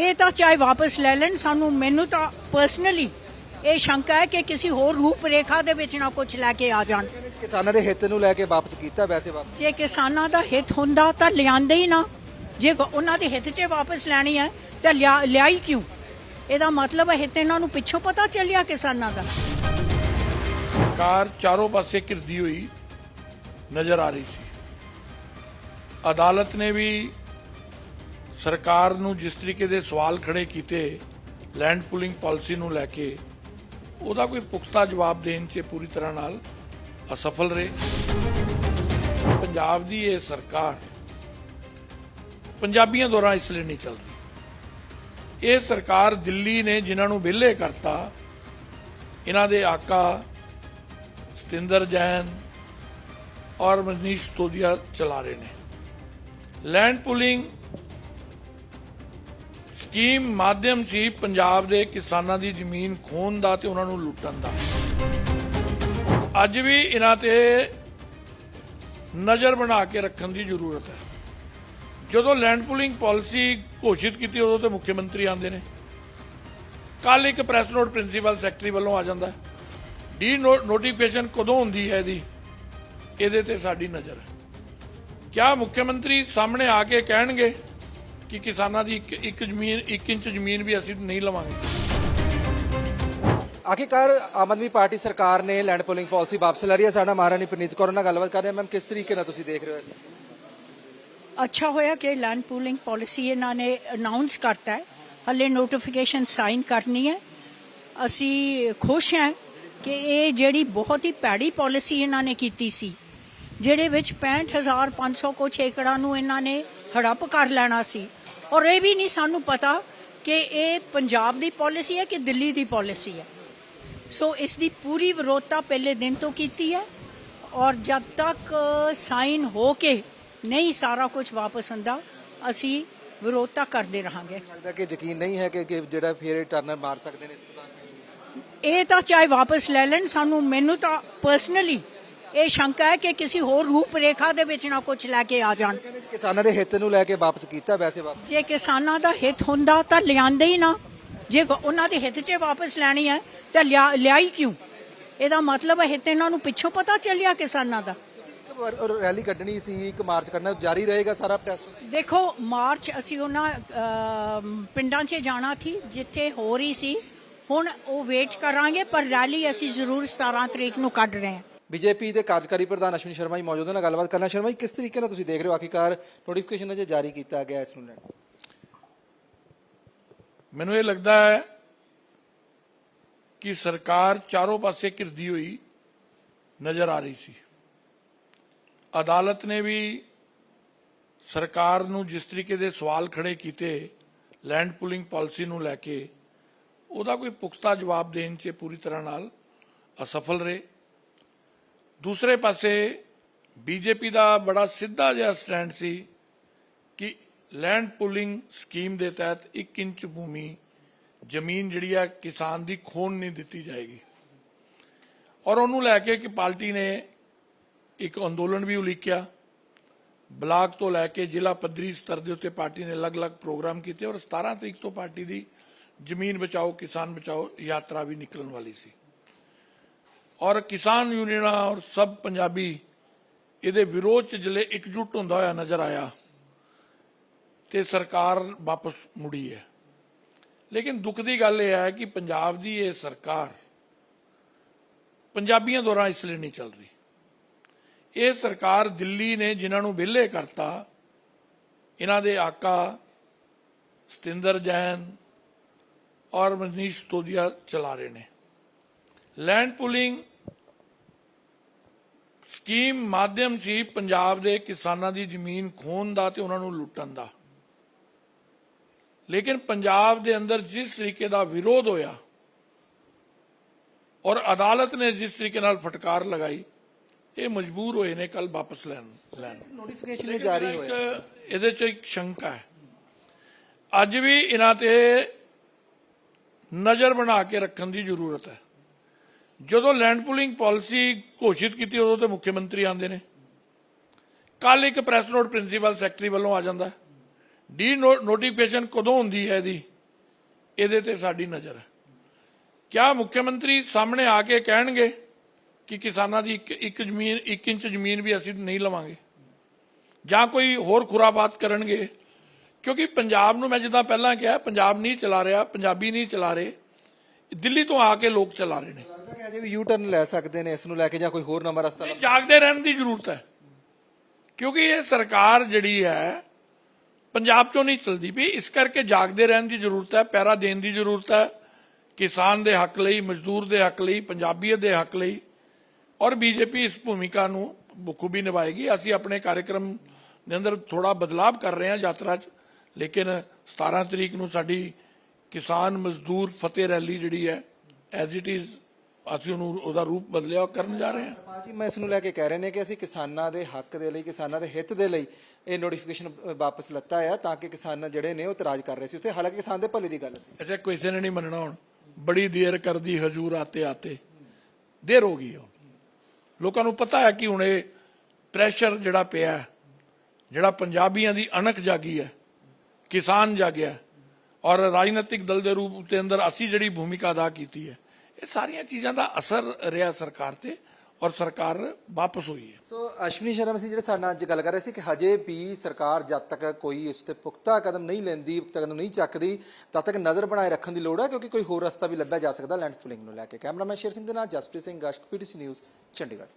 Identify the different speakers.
Speaker 1: ਇਹ ਤਾਂ ਚਾਹੇ ਵਾਪਸ ਲੈ ਲੈਣ ਸਾਨੂੰ ਮੈਨੂੰ ਤਾਂ ਪਰਸਨਲੀ ਇਹ ਸ਼ੰਕਾ ਹੈ ਕਿ ਕਿਸੇ ਹੋਰ ਰੂਪ ਰੇਖਾ ਦੇ ਵਿੱਚ ਨਾ ਕੁਝ ਲੈ ਕੇ ਆ ਜਾਣ।
Speaker 2: ਕਿਸਾਨਾਂ ਦੇ ਹਿੱਤ ਨੂੰ ਲੈ ਕੇ ਵਾਪਸ ਕੀਤਾ ਵੈਸੇ ਵਾਪਸ?
Speaker 1: ਜੇ ਕਿਸਾਨਾਂ ਦਾ ਹਿੱਤ ਹੁੰਦਾ ਤਾਂ ਲਿਆਂਦੇ ਹੀ ਨਾ। ਜੇ ਉਹਨਾਂ ਦੇ ਹਿੱਤ 'ਚ ਵਾਪਸ ਲੈਣੀ ਹੈ ਤਾਂ ਲਿਆ- ਲਿਆਈ ਕਿਉਂ? ਇਹਦਾ ਮਤਲਬ ਹੈ ਹਿੱਤ ਇਹਨਾਂ ਨੂੰ ਪਿੱਛੋਂ ਪਤਾ ਚੱਲਿਆ ਕਿਸਾਨਾਂ ਦਾ।
Speaker 3: ਕਾਰ ਚਾਰੋਂ ਪਾਸੇ ਘਿਰਦੀ ਹੋਈ ਨਜ਼ਰ ਆ ਰਹੀ ਸੀ। ਅਦਾਲਤ ਨੇ ਵੀ ਸਰਕਾਰ ਨੂੰ ਜਿਸ ਤਰੀਕੇ ਦੇ ਸਵਾਲ ਖੜੇ ਕੀਤੇ ਲੈਂਡ ਪੁਲਿੰਗ ਪਾਲਿਸੀ ਨੂੰ ਲੈ ਕੇ, ਉਹਦਾ ਕੋਈ ਪੁਖਤਾ ਜਵਾਬ ਦੇਣ 'ਚ ਪੂਰੀ ਤਰ੍ਹਾਂ ਨਾਲ ਅਸਫਲ ਰਹੇ। ਪੰਜਾਬ ਦੀ ਇਹ ਸਰਕਾਰ ਪੰਜਾਬੀਆਂ ਦੁਆਰਾ ਇਸ ਲਈ ਨਹੀਂ ਚੱਲਦੀ। ਇਹ ਸਰਕਾਰ ਦਿੱਲੀ ਨੇ ਜਿਨ੍ਹਾਂ ਨੂੰ ਵਿਹਲੇ ਕਰਤਾ ਇਹਨਾਂ ਦੇ ਆਕਾ ਸਤਿੰਦਰ ਜੈਨ ਔਰ ਮਨੀਸ਼ ਤੋਦੀਆ ਚਲਾ ਰਹੇ ਨੇ। ਲੈਂਡ ਪੁਲਿੰਗ ਸਕੀਮ ਮਾਧਿਅਮ ਸੀ ਪੰਜਾਬ ਦੇ ਕਿਸਾਨਾਂ ਦੀ ਜ਼ਮੀਨ ਖੋਣ ਦਾ ਤੇ ਉਹਨਾਂ ਨੂੰ ਲੁੱਟਣ ਦਾ। ਅੱਜ ਵੀ ਇਹਨਾਂ ਤੇ ਨਜ਼ਰ ਬਣਾ ਕੇ ਰੱਖਣ ਦੀ ਜ਼ਰੂਰਤ ਹੈ। ਜਦੋਂ ਲੈਂਡ ਪੁਲਿੰਗ ਪਾਲਿਸੀ ਘੋਸ਼ਿਤ ਕੀਤੀ, ਉਦੋਂ ਤੇ ਮੁੱਖ ਮੰਤਰੀ ਆਉਂਦੇ ਨੇ। ਕੱਲ ਇੱਕ ਪ੍ਰੈਸ ਨੋਟ ਪ੍ਰਿੰਸੀਪਲ ਸੈਕਟਰੀ ਵੱਲੋਂ ਆ ਜਾਂਦਾ ਹੈ। ਡੀ ਨੋਟੀਫਿਕੇਸ਼ਨ ਕਦੋਂ ਹੁੰਦੀ ਹੈ ਇਹਦੀ? ਇਹਦੇ ਤੇ ਸਾਡੀ ਨਜ਼ਰ ਹੈ। ਕਿਆ ਮੁੱਖ ਮੰਤਰੀ ਸਾਹਮਣੇ ਆ ਕੇ ਕਹਿਣਗੇ? ਕਿ ਕਿਸਾਨਾਂ ਦੀ ਇੱਕ ਇੱਕ ਜ਼ਮੀਨ 1 ਇੰਚ ਜ਼ਮੀਨ ਵੀ ਅਸੀਂ ਨਹੀਂ ਲਵਾਂਗੇ।
Speaker 2: ਆਖਿਰਕਾਰ ਆਮ ਆਦਮੀ ਪਾਰਟੀ ਸਰਕਾਰ ਨੇ ਲੈਂਡ ਪੋਲਿੰਗ ਪਾਲਿਸੀ ਵਾਪਸ ਲੈ ਰਹੀ ਹੈ। ਸਾਡਾ ਮਹਾਰਾਣੀ ਪ੍ਰਨੀਤ ਕੌਰ ਨਾਲ ਗੱਲਬਾਤ ਕਰ ਰਹੇ ਹਾਂ। ਮੈਮ ਕਿਸ ਤਰੀਕੇ ਨਾਲ ਤੁਸੀਂ ਦੇਖ ਰਹੇ ਹੋ ਇਸ?
Speaker 1: ਅੱਛਾ ਹੋਇਆ ਕਿ ਲੈਂਡ ਪੂਲਿੰਗ ਪਾਲਿਸੀ ਇਹਨਾਂ ਨੇ ਅਨਾਉਂਸ ਕਰਤਾ ਹੈ। ਹਲੇ ਨੋਟੀਫਿਕੇਸ਼ਨ ਸਾਈਨ ਕਰਨੀ ਹੈ। ਅਸੀਂ ਖੁਸ਼ ਹਾਂ ਕਿ ਇਹ ਜਿਹੜੀ ਬਹੁਤ ਹੀ ਭੈੜੀ ਪਾਲਿਸੀ ਇਹਨਾਂ ਨੇ ਕੀਤੀ ਸੀ ਜਿਹੜੇ ਵਿੱਚ 65500 ਕੁਛ ਏਕੜਾਂ ਨੂੰ ਇਹਨਾਂ ਨੇ ਹੜੱਪ ਕਰ ਲੈਣਾ ਸੀ। ਔਰ ਇਹ ਵੀ ਨਹੀਂ ਸਾਨੂੰ ਪਤਾ ਕਿ ਇਹ ਪੰਜਾਬ ਦੀ ਪਾਲਿਸੀ ਹੈ ਕਿ ਦਿੱਲੀ ਦੀ ਪਾਲਿਸੀ ਹੈ। ਸੋ ਇਸ ਦੀ ਪੂਰੀ ਵਿਰੋਧਤਾ ਪਹਿਲੇ ਦਿਨ ਤੋਂ ਕੀਤੀ ਹੈ ਔਰ ਜਦ ਤੱਕ ਸਾਈਨ ਹੋ ਕੇ ਨਹੀਂ ਸਾਰਾ ਕੁਝ ਵਾਪਸ ਹੁੰਦਾ ਅਸੀਂ ਵਿਰੋਧਤਾ ਕਰਦੇ ਰਹਾਂਗੇ।
Speaker 2: ਲੱਗਦਾ ਕਿ ਯਕੀਨ ਨਹੀਂ ਹੈ ਕਿ ਜਿਹੜਾ ਫੇਰ ਟਰਨਰ ਮਾਰ ਸਕਦੇ ਨੇ ਇਸ ਤੋਂ ਬਾਅਦ?
Speaker 1: ਇਹ ਤਾਂ ਚਾਹੇ ਵਾਪਸ ਲੈ ਲੈਣ ਸਾਨੂੰ ਮੈਨੂੰ ਤਾਂ ਪਰਸਨਲੀ ਇਹ ਸ਼ੰਕਾ ਹੈ ਕਿ ਕਿਸੇ ਹੋਰ ਰੂਪ ਰੇਖਾ ਦੇ ਵਿੱਚ ਨਾ ਕੁਝ ਲੈ ਕੇ ਆ ਜਾਣ।
Speaker 2: ਕਿਸਾਨਾਂ ਦੇ ਹਿੱਤ ਨੂੰ ਲੈ ਕੇ ਵਾਪਸ ਕੀਤਾ ਵੈਸੇ ਵਾਪਸ।
Speaker 1: ਜੇ ਕਿਸਾਨਾਂ ਦਾ ਹਿੱਤ ਹੁੰਦਾ ਤਾਂ ਲਿਆਂਦੇ ਹੀ ਨਾ। ਜੇ ਉਹਨਾਂ ਦੇ ਹਿੱਤ 'ਚ ਵਾਪਸ ਲੈਣੀ ਹੈ ਤਾਂ ਲਿਆ- ਲਿਆਈ ਕਿਉਂ? ਇਹਦਾ ਮਤਲਬ ਹੈ ਹਿੱਤ ਇਹਨਾਂ ਨੂੰ ਪਿੱਛੋਂ ਪਤਾ ਚੱਲਿਆ ਕਿਸਾਨਾਂ ਦਾ।
Speaker 2: ਰੈਲੀ ਕੱਢਣੀ ਸੀ ਇੱਕ ਮਾਰਚ ਕਰਨਾ ਜਾਰੀ ਰਹੇਗਾ ਸਾਰਾ ਪ੍ਰੋਸੈਸ
Speaker 1: ਦੇਖੋ ਮਾਰਚ ਅਸੀਂ ਉਹਨਾਂ ਪਿੰਡਾਂ 'ਚ ਜਾਣਾ ਸੀ ਜਿੱਥੇ ਹੋ ਰਹੀ ਸੀ। ਹੁਣ ਉਹ ਵੇਟ ਕਰਾਂਗੇ ਪਰ ਰੈਲੀ ਅਸੀਂ ਜ਼ਰੂਰ 17 ਤਰੀਕ ਨੂੰ ਕੱਢ ਰਹੇ ਹਾਂ।
Speaker 2: ਬੀਜੇਪੀ ਦੇ ਕਾਰਜਕਾਰੀ ਪ੍ਰਧਾਨ ਅਸ਼ਵਨੀ ਸ਼ਰਮਾ ਜੀ ਮੌਜੂਦ ਨੇ ਗੱਲਬਾਤ ਕਰਨਾ। ਸ਼ਰਮਾ ਜੀ, ਕਿਸ ਤਰੀਕੇ ਨਾਲ ਤੁਸੀਂ ਦੇਖ ਰਹੇ ਹੋ ਆਖਿਰਕਾਰ ਨੋਟੀਫਿਕੇਸ਼ਨ ਅਜੇ ਜਾਰੀ ਕੀਤਾ ਗਿਆ ਇਸ ਨੂੰ ਲੈ ਕੇ?
Speaker 3: ਮੈਨੂੰ ਇਹ ਲੱਗਦਾ ਹੈ ਕਿ ਸਰਕਾਰ ਚਾਰੋਂ ਪਾਸੇ ਘਿਰਦੀ ਹੋਈ ਨਜ਼ਰ ਆ ਰਹੀ ਸੀ। ਅਦਾਲਤ ਨੇ ਵੀ ਸਰਕਾਰ ਨੂੰ ਜਿਸ ਤਰੀਕੇ ਦੇ ਸਵਾਲ ਖੜੇ ਕੀਤੇ ਲੈਂਡ ਪੁਲਿੰਗ ਪਾਲਿਸੀ ਨੂੰ ਲੈ ਕੇ, ਉਹਦਾ ਕੋਈ ਪੁਖਤਾ ਜਵਾਬ ਦੇਣ 'ਚ ਪੂਰੀ ਤਰ੍ਹਾਂ ਨਾਲ ਅਸਫਲ ਰਹੇ। ਦੂਸਰੇ ਪਾਸੇ ਬੀਜੇਪੀ ਦਾ ਬੜਾ ਸਿੱਧਾ ਜਿਹਾ ਸਟੈਂਡ ਸੀ ਕਿ ਲੈਂਡ ਪੁਲਿੰਗ ਸਕੀਮ ਦੇ ਤਹਿਤ 1 ਇੰਚ ਭੂਮੀ ਜ਼ਮੀਨ ਜਿਹੜੀ ਆ ਕਿਸਾਨ ਦੀ ਖੋਣ ਨਹੀਂ ਦਿੱਤੀ ਜਾਏਗੀ। ਔਰ ਉਹਨੂੰ ਲੈ ਕੇ ਕਿ ਪਾਰਟੀ ਨੇ ਇੱਕ ਅੰਦੋਲਨ ਵੀ ਉਲੀਕਿਆ। ਬਲਾਕ ਤੋਂ ਲੈ ਕੇ ਜ਼ਿਲ੍ਹਾ ਪੱਧਰੀ ਸਤਰ ਦੇ ਉੱਤੇ ਪਾਰਟੀ ਨੇ ਅਲੱਗ-ਅਲੱਗ ਪ੍ਰੋਗਰਾਮ ਕੀਤੇ ਔਰ 17 ਤਰੀਕ ਤੋਂ ਪਾਰਟੀ ਦੀ ਜ਼ਮੀਨ ਬਚਾਓ, ਕਿਸਾਨ ਬਚਾਓ ਯਾਤਰਾ ਵੀ ਨਿਕਲਣ ਵਾਲੀ ਸੀ। ਔਰ ਕਿਸਾਨ ਯੂਨੀਅਨਾਂ ਔਰ ਸਭ ਪੰਜਾਬੀ ਇਹਦੇ ਵਿਰੋਧ ਚ ਜਿਲੇ ਇਕਜੁੱਟ ਹੁੰਦਾ ਹੋਇਆ ਨਜ਼ਰ ਆਇਆ ਤੇ ਸਰਕਾਰ ਵਾਪਸ ਮੁੜੀ ਹੈ। ਲੇਕਿਨ ਦੁੱਖ ਦੀ ਗੱਲ ਇਹ ਹੈ ਕਿ ਪੰਜਾਬ ਦੀ ਇਹ ਸਰਕਾਰ ਪੰਜਾਬੀਆਂ ਦੁਆਰਾ ਇਸ ਲਈ ਨਹੀਂ ਚੱਲ ਰਹੀ। ਇਹ ਸਰਕਾਰ ਦਿੱਲੀ ਨੇ ਜਿਨ੍ਹਾਂ ਨੂੰ ਵਿਹਲੇ ਕਰਤਾ, ਇਹਨਾਂ ਦੇ ਆਕਾ ਸਤਿੰਦਰ ਜੈਨ ਔਰ ਮਨੀਸ਼ ਤੋਦੀਆ ਚਲਾ ਰਹੇ ਨੇ। ਲੈਂਡ ਪੁਲਿੰਗ ਸਕੀਮ ਮਾਧਿਅਮ ਸੀ ਪੰਜਾਬ ਦੇ ਕਿਸਾਨਾਂ ਦੀ ਜ਼ਮੀਨ ਖੋਣ ਦਾ ਤੇ ਉਹਨਾਂ ਨੂੰ ਲੁੱਟਣ ਦਾ। ਲੇਕਿਨ ਪੰਜਾਬ ਦੇ ਅੰਦਰ ਜਿਸ ਤਰੀਕੇ ਦਾ ਵਿਰੋਧ ਹੋਇਆ ਔਰ ਅਦਾਲਤ ਨੇ ਜਿਸ ਤਰੀਕੇ ਨਾਲ ਫਟਕਾਰ ਲਗਾਈ ਇਹ ਮਜਬੂਰ ਹੋਏ ਨੇ ਕੱਲ ਵਾਪਸ ਲੈਣ ਲੈਣ।
Speaker 2: ਨੋਟੀਫਿਕੇਸ਼ਨ ਜਾਰੀ ਹੋਇਆ।
Speaker 3: ਇਹਦੇ ਚ ਇੱਕ ਸ਼ੰਕਾ ਹੈ। ਅੱਜ ਵੀ ਇਹਨਾਂ ਤੇ ਨਜ਼ਰ ਬਣਾ ਕੇ ਰੱਖਣ ਦੀ ਜ਼ਰੂਰਤ ਹੈ। ਜਦੋਂ ਲੈਂਡ ਪੁਲਿੰਗ ਪਾਲਿਸੀ ਘੋਸ਼ਿਤ ਕੀਤੀ, ਉਦੋਂ ਤੇ ਮੁੱਖ ਮੰਤਰੀ ਆਉਂਦੇ ਨੇ। ਕੱਲ ਇੱਕ ਪ੍ਰੈਸ ਨੋਟ ਪ੍ਰਿੰਸੀਪਲ ਸੈਕਟਰੀ ਵੱਲੋਂ ਆ ਜਾਂਦਾ। ਡੀ ਨੋਟੀਫਿਕੇਸ਼ਨ ਕਦੋਂ ਹੁੰਦੀ ਹੈ ਇਹਦੀ? ਇਹਦੇ ਤੇ ਸਾਡੀ ਨਜ਼ਰ ਹੈ। ਕਿਆ ਮੁੱਖ ਮੰਤਰੀ ਸਾਹਮਣੇ ਆ ਕੇ ਕਹਿਣਗੇ ਕਿ ਕਿਸਾਨਾਂ ਦੀ ਇੱਕ ਇੱਕ ਜ਼ਮੀਨ 1 ਇੰਚ ਜ਼ਮੀਨ ਵੀ ਅਸੀਂ ਨਹੀਂ ਲਵਾਂਗੇ? ਜਾਂ ਕੋਈ ਹੋਰ ਖੁਰਾਬਾਤ ਕਰਨਗੇ? ਕਿਉਂਕਿ ਪੰਜਾਬ ਨੂੰ ਮੈਂ ਜਿੱਦਾਂ ਪਹਿਲਾਂ ਕਿਹਾ, ਪੰਜਾਬ ਨਹੀਂ ਚਲਾ ਰਿਹਾ, ਪੰਜਾਬੀ ਨਹੀਂ ਚਲਾ ਰਹੇ, ਦਿੱਲੀ ਤੋਂ ਆ ਕੇ ਲੋਕ ਚਲਾ ਰਹੇ ਨੇ।
Speaker 2: ਅਜੇ ਵੀ ਯੂ ਟਰਨ ਲੈ ਸਕਦੇ ਨੇ ਇਸ ਨੂੰ ਲੈ ਕੇ ਜਾਂ ਕੋਈ ਹੋਰ ਨਵਾਂ ਰਸਤਾ
Speaker 3: ਨਹੀਂ, ਜਾਗਦੇ ਰਹਿਣ ਦੀ ਜ਼ਰੂਰਤ ਹੈ। ਕਿਉਂਕਿ ਇਹ ਸਰਕਾਰ ਜਿਹੜੀ ਹੈ ਪੰਜਾਬ ਚੋਂ ਨਹੀਂ ਚਲਦੀ ਵੀ ਇਸ ਕਰਕੇ ਜਾਗਦੇ ਰਹਿਣ ਦੀ ਜ਼ਰੂਰਤ ਹੈ ਪੈਰਾ ਦੇਣ ਦੀ ਜ਼ਰੂਰਤ ਹੈ। ਕਿਸਾਨ ਦੇ ਹੱਕ ਲਈ ਮਜ਼ਦੂਰ ਦੇ ਹੱਕ ਲਈ ਪੰਜਾਬੀਅਤ ਦੇ ਹੱਕ ਲਈ। ਔਰ ਬੀਜੇਪੀ ਇਸ ਭੂਮਿਕਾ ਨੂੰ ਬਖੂਬੀ ਨਿਭਾਏਗੀ। ਅਸੀਂ ਆਪਣੇ ਕਾਰਜਕ੍ਰਮ ਦੇ ਅੰਦਰ ਥੋੜਾ ਬਦਲਾਵ ਕਰ ਰਹੇ ਹਾਂ ਯਾਤਰਾ 'ਚ। ਲੇਕਿਨ 17 ਤਰੀਕ ਨੂੰ ਸਾਡੀ ਕਿਸਾਨ ਮਜ਼ਦੂਰ ਫਤਿਹ ਰੈਲੀ ਜਿਹੜੀ ਹੈ ਐਜ਼ ਇਟ ਇਜ਼ ਅਸੀਂ ਉਹਨੂੰ ਉਹਦਾ ਰੂਪ ਬਦਲਿਆ ਕਰਨ ਜਾ ਰਹੇ ਹਾਂ।
Speaker 2: ਪਾਲ ਜੀ ਮੈਂ ਇਸ ਨੂੰ ਲੈ ਕੇ ਕਹਿ ਰਹੇ ਨੇ ਕਿ ਅਸੀਂ ਕਿਸਾਨਾਂ ਦੇ ਹੱਕ ਦੇ ਲਈ ਕਿਸਾਨਾਂ ਦੇ ਹਿੱਤ ਦੇ ਲਈ ਇਹ ਨੋਟੀਫਿਕੇਸ਼ਨ ਵਾਪਸ ਲੱਤਾ ਆ ਤਾਂ ਕਿ ਕਿਸਾਨ ਜਿਹੜੇ ਨੇ ਉਹ ਇਤਰਾਜ਼ ਕਰ ਰਹੇ ਸੀ ਉੱਥੇ। ਹਾਲਾਂਕਿ ਕਿਸਾਨ ਦੇ ਭਲੇ ਦੀ ਗੱਲ ਸੀ।
Speaker 3: ਐਸੇ ਕਿਸੇ ਨੇ ਨਹੀਂ ਮੰਨਣਾ ਹੁਣ। ਬੜੀ ਦੇਰ ਕਰਦੀ ਹਜੂਰ ਆਤੇ ਆਤੇ। ਦੇਰ ਹੋ ਗਈ ਹੁਣ। ਲੋਕਾਂ ਨੂੰ ਪਤਾ ਹੈ ਕਿ ਹੁਣ ਇਹ ਪ੍ਰੈਸ਼ਰ ਜਿਹੜਾ ਪਿਆ ਜਿਹੜਾ ਪੰਜਾਬੀਆਂ ਦੀ ਅਣਖ ਜਾਗੀ ਹੈ ਕਿਸਾਨ ਜਾਗਿਆ ਔਰ ਰਾਜਨੀਤਿਕ ਦਲ ਦੇ ਰੂਪ ਦੇ ਅੰਦਰ ਅਸੀਂ ਜਿਹੜੀ ਭੂਮਿਕਾ ਅਦਾ ਕੀਤੀ ਹੈ ਇਹ ਸਾਰੀਆਂ ਚੀਜ਼ਾਂ ਦਾ ਅਸਰ ਰਿਹਾ ਸਰਕਾਰ ਤੇ ਔਰ ਸਰਕਾਰ ਵਾਪਸ ਹੋਈ ਹੈ।
Speaker 2: ਸੋ ਅਸ਼ਵਨੀ ਸ਼ਰਮਾ ਸੀ ਜਿਹੜੇ ਸਾਡੇ ਨਾਲ ਅੱਜ ਗੱਲ ਕਰ ਰਹੇ ਸੀ ਕਿ ਹਜੇ ਵੀ ਸਰਕਾਰ ਜਦ ਤੱਕ ਕੋਈ ਇਸ ਤੇ ਪੁਖਤਾ ਕਦਮ ਨਹੀਂ ਲੈਂਦੀ ਕਦਮ ਨਹੀਂ ਚੱਕਦੀ, ਤਦ ਤੱਕ ਨਜ਼ਰ ਬਣਾਏ ਰੱਖਣ ਦੀ ਲੋੜ ਹੈ ਕਿਉਂਕਿ ਕੋਈ ਹੋਰ ਰਸਤਾ ਵੀ ਲੱਭਿਆ ਜਾ ਸਕਦਾ ਲੈਂਡ ਪੁਲਿੰਗ ਨੂੰ ਲੈ ਕੇ। ਕੈਮਰਾਮੈਨ ਸ਼ੇਰ ਸਿੰਘ ਦੇ ਨਾਲ ਜਸਪ੍ਰੀਤ ਸਿੰਘ ਗਸ਼ਕ ਪੀਟੀਸੀ ਨਿਊਜ਼, ਚੰਡੀਗੜ੍ਹ।